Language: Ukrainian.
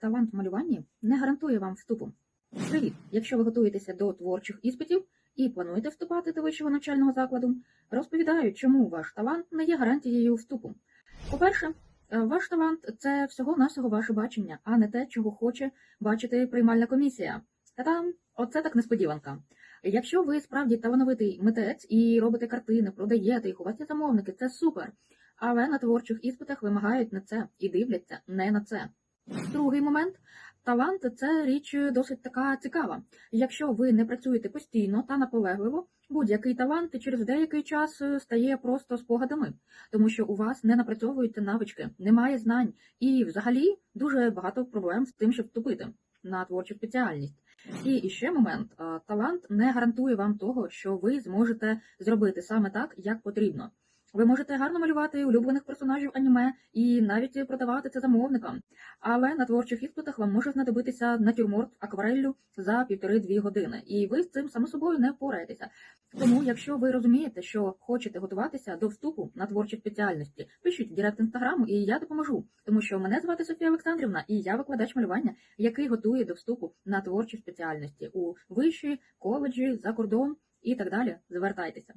талант в малюванні не гарантує вам вступу. Привіт! Якщо ви готуєтеся до творчих іспитів і плануєте вступати до вищого навчального закладу, розповідаю, чому ваш талант не є гарантією вступу. По-перше, е, ваш талант це всього-навсього ваше бачення, а не те, чого хоче бачити приймальна комісія. Та-дам! Оце так несподіванка. Якщо ви справді талановитий митець і робите картини, продаєте їх, у вас є замовники, це супер. Але на творчих іспитах вимагають на це і дивляться не на це. Другий момент. Талант це річ досить така цікава. Якщо ви не працюєте постійно та наполегливо, будь-який талант через деякий час е, стає просто спогадами, тому що у вас не напрацьовуються навички, немає знань і взагалі дуже багато проблем з тим, щоб вступити на творчу спеціальність. І іще момент: е, талант не гарантує вам того, що ви зможете зробити саме так, як потрібно. Ви можете гарно малювати улюблених персонажів аніме і навіть продавати це замовникам. Але на творчих іспитах вам може знадобитися натюрморт аквареллю за півтори-дві години, і ви з цим само собою не впораєтеся. Тому, якщо ви розумієте, що хочете готуватися до вступу на творчі спеціальності, пишіть директ інстаграму, і я допоможу. Тому що мене звати Софія Олександрівна, і я викладач малювання, який готує до вступу на творчі спеціальності у виші, коледжі, за кордон і так далі. Звертайтеся.